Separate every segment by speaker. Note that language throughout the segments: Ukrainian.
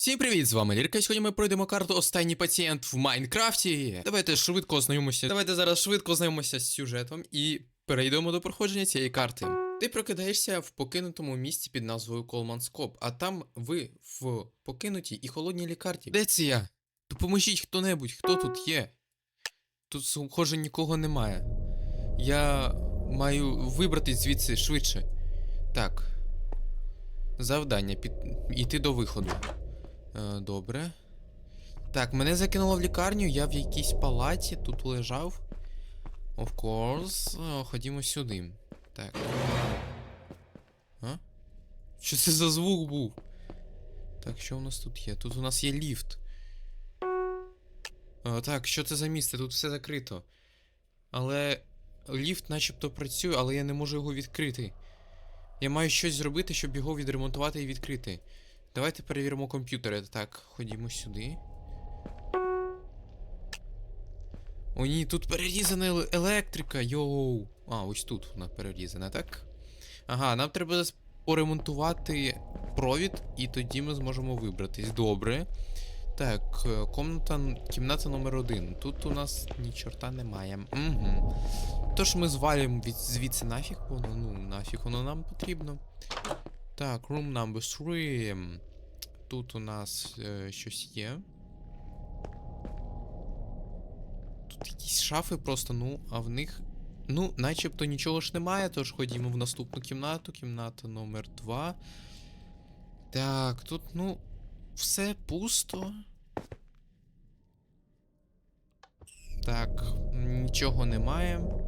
Speaker 1: Всім привіт, з вами Лірка. Сьогодні ми пройдемо карту Останній пацієнт в Майнкрафті. Давайте швидко ознайомимося. Давайте зараз швидко ознайомимося з сюжетом і перейдемо до проходження цієї карти. Ти прокидаєшся в покинутому місці під назвою Колманскоп, а там ви в покинутій і холодній лікарні. Де це я? Допоможіть хто-небудь, хто тут є? Тут, схоже, нікого немає. Я маю вибратись звідси швидше. Так. Завдання під... іти до виходу. Е, добре. Так, мене закинуло в лікарню, я в якійсь палаті тут лежав. Of course. Е, ходімо сюди. Так. А? Що це за звук був? Так, що у нас тут є? Тут у нас є ліфт. Е, так, що це за місце? Тут все закрито. Але ліфт начебто працює, але я не можу його відкрити. Я маю щось зробити, щоб його відремонтувати і відкрити. Давайте перевіримо комп'ютери. Так, ходімо сюди. О, ні, тут перерізана електрика. Йоу. А, ось тут вона перерізана, так? Ага, нам треба поремонтувати провід, і тоді ми зможемо вибратись. Добре. Так, е, комната, кімната номер один. Тут у нас ні чорта немає. Угу. Тож ми звалюємо від, звідси нафіг, воно, ну, нафіг воно нам потрібно. Так, room number 3. Тут у нас е, щось є. Тут якісь шафи просто, ну, а в них. Ну, начебто нічого ж немає, тож ходімо в наступну кімнату. Кімната номер 2. Так, тут, ну, все пусто. Так, нічого немає.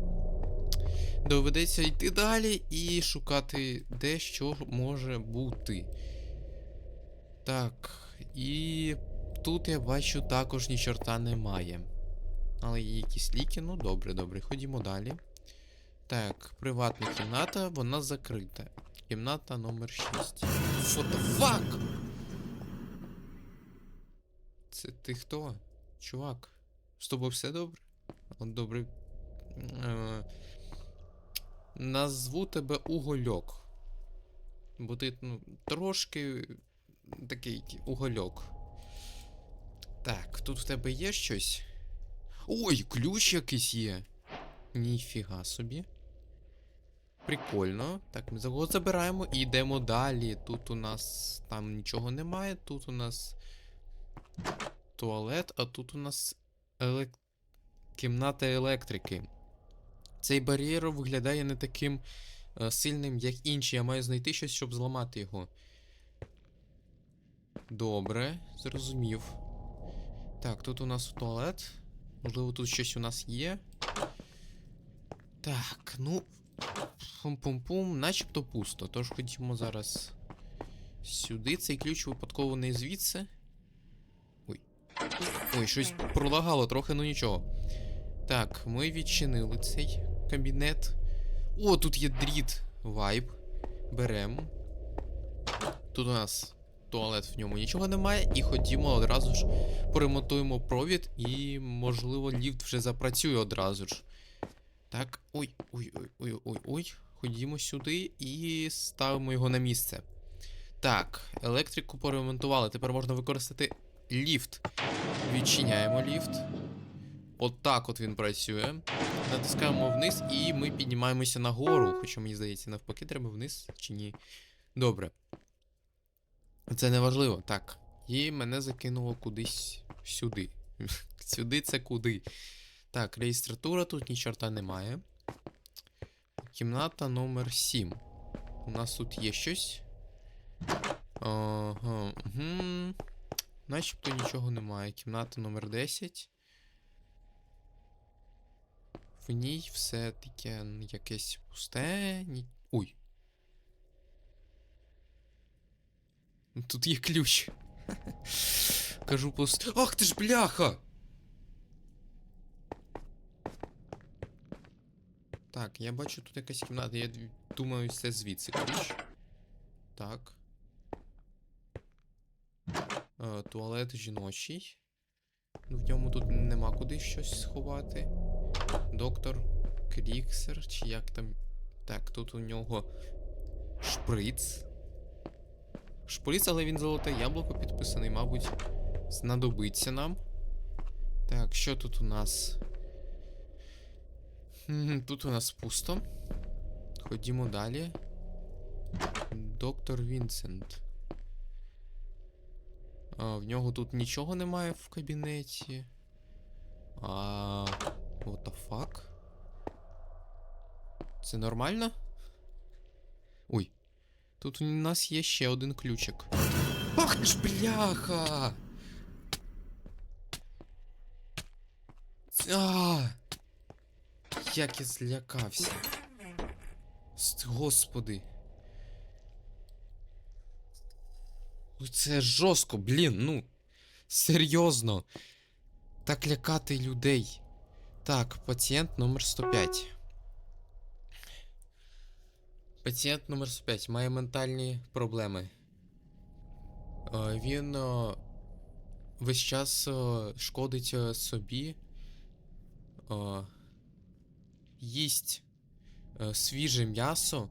Speaker 1: Доведеться йти далі і шукати де що може бути. Так, і тут я бачу також ні чорта немає. Але є якісь ліки, ну добре, добре, ходімо далі. Так, приватна кімната, вона закрита. Кімната номер 6. What the fuck? Це ти хто? Чувак? З тобою все добре? Добре. Е, Назву тебе Угольок. Бо ти, ну, трошки такий угольок. Так, тут в тебе є щось? Ой, ключ якийсь є. Ніфіга собі. Прикольно. Так, ми його забираємо і йдемо далі. Тут у нас там нічого немає. Тут у нас туалет, а тут у нас елек... кімната електрики. Цей бар'єр виглядає не таким е, сильним, як інші. Я маю знайти щось, щоб зламати його. Добре, зрозумів. Так, тут у нас туалет. Можливо, тут щось у нас є. Так, ну. Пум-пум-пум, начебто пусто. Тож ходімо зараз сюди. Цей ключ випадково не звідси. Ой. Ой, щось пролагало трохи, ну нічого. Так, ми відчинили цей кабінет. О, тут є дріт вайб. Беремо. Тут у нас туалет в ньому нічого немає. І ходімо одразу ж поремонтуємо провід, і, можливо, ліфт вже запрацює одразу ж. Так, ой, ой, ой, ой, ой, ой. Ходімо сюди і ставимо його на місце. Так, електрику поремонтували. Тепер можна використати ліфт. Відчиняємо ліфт. От от він працює. Натискаємо вниз і ми піднімаємося нагору. Хоча мені здається, навпаки, треба вниз чи ні. Добре. Це не важливо. Так. І мене закинуло кудись сюди. сюди це куди. Так, реєстратура тут ні чорта немає. Кімната номер 7. У нас тут є щось. Ага. Угу. Начебто нічого немає. Кімната номер 10. В ній все таке якесь пусте. Ой. Тут є ключ. Кажу пусте. Ах ти ж бляха! Так, я бачу тут якась кімната. Я думаю, це звідси ключ. Так. Е, туалет жіночий. Ну, в ньому тут нема куди щось сховати. Доктор Кріксер, чи як там. Так, тут у нього шприц. шприц, але він золоте яблуко підписаний, мабуть, знадобиться нам. Так, що тут у нас? Тут у нас пусто. Ходімо далі. Доктор Вінсент. А, в нього тут нічого немає в кабінеті. А. What the fuck? Це нормально? Ой. Тут у нас є ще один ключик. Ах ж бляха! А! Як я злякався. Господи. Ой, Це жорстко, блін, ну. Серйозно. Так лякати людей. Так, пацієнт номер 105. Пацієнт номер 105 має ментальні проблеми. Е, Він е, весь час е, шкодить собі. Їсть свіже м'ясо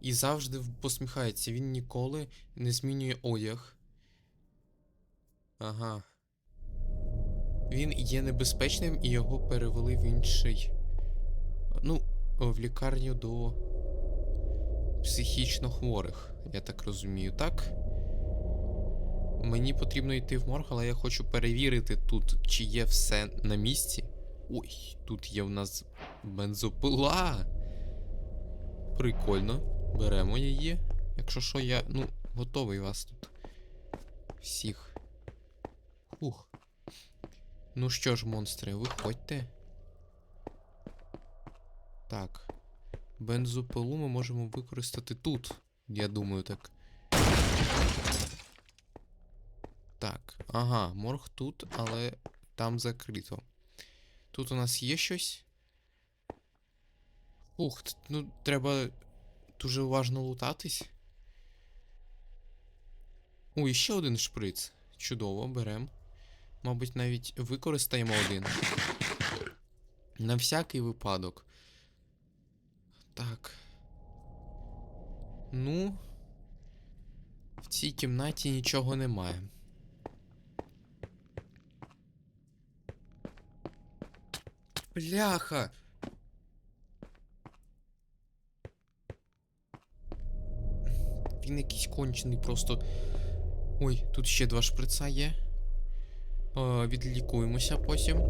Speaker 1: і завжди посміхається. Він ніколи не змінює одяг. Ага. Він є небезпечним і його перевели в інший. Ну, в лікарню до психічно хворих, я так розумію, так? Мені потрібно йти в морг, але я хочу перевірити тут, чи є все на місці. Ой, тут є в нас бензопила. Прикольно. Беремо її. Якщо що, я, ну, готовий вас тут. Всіх. Ух. Ну що ж, монстри, виходьте. Так. Бензопилу ми можемо використати тут. Я думаю, так. Так, ага, морг тут, але там закрито. Тут у нас є щось. Ух, ну треба дуже уважно лутатись. О, ще один шприц. Чудово, берем. Мабуть, навіть використаємо один. На всякий випадок. Так. Ну. В цій кімнаті нічого немає. Бляха! Він якийсь кончений просто. Ой, тут ще два шприца є. Е, відлікуємося потім.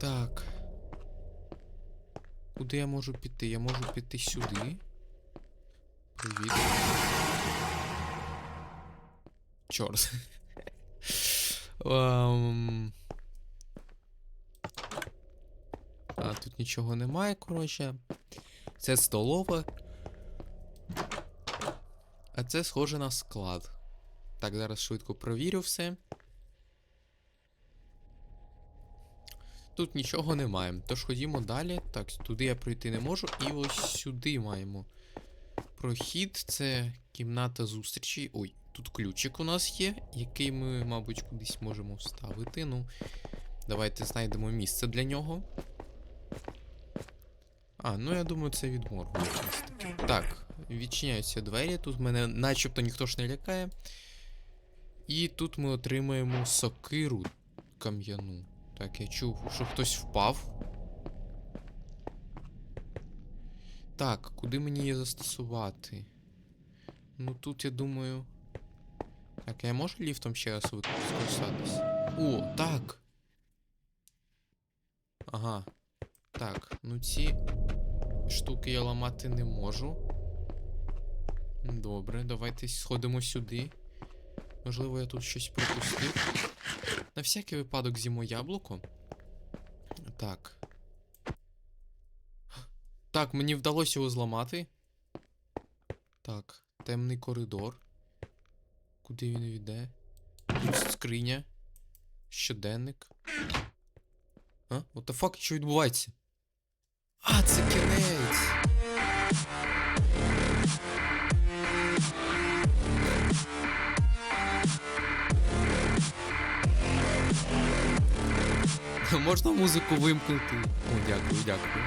Speaker 1: Так. Куди я можу піти? Я можу піти сюди. Привіт. Чорт. Ем... А, тут нічого немає, коротше. Це столова. А це схоже на склад. Так, зараз швидко провірю все. Тут нічого немає. Тож ходімо далі. Так, туди я пройти не можу. І ось сюди маємо прохід. Це кімната зустрічі. Ой, тут ключик у нас є, який ми, мабуть, кудись можемо вставити. Ну, давайте знайдемо місце для нього. А, ну я думаю, це від моргу. Так, відчиняються двері. Тут мене начебто ніхто ж не лякає. І тут ми отримаємо сокиру кам'яну. Так, я чув, що хтось впав. Так, куди мені її застосувати? Ну тут я думаю. Так, я можу ліфтом ще раз вик- скористатись? О, так. Ага. Так, ну ці штуки я ламати не можу. Добре, давайте сходимо сюди. Можливо, я тут щось пропустив. На всякий випадок з'їмо яблуко. Так. Так, мені вдалося його зламати. Так, темний коридор. Куди він йде? Тут скриня. Щоденник. А? What the fuck? Що відбувається? А, це кінець! Можна музику вимкнути? О, дякую, дякую.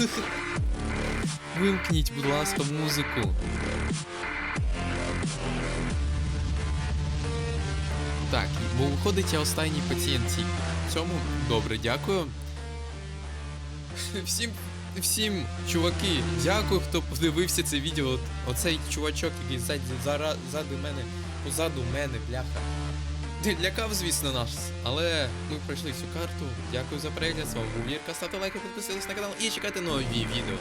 Speaker 1: Вимкніть, будь ласка, музику. Так, бо виходить я останній пацієнт цій- цьому. Добре, дякую. Всім, всім, чуваки, дякую, хто подивився це відео. Оцей чувачок, який ззаду мене, позаду мене, бляха. Лякав, звісно, нас, але ми пройшли цю карту. Дякую за перегляд. З вами був Лірка. Ставте лайки, підписуйтесь на канал і чекайте нові відео.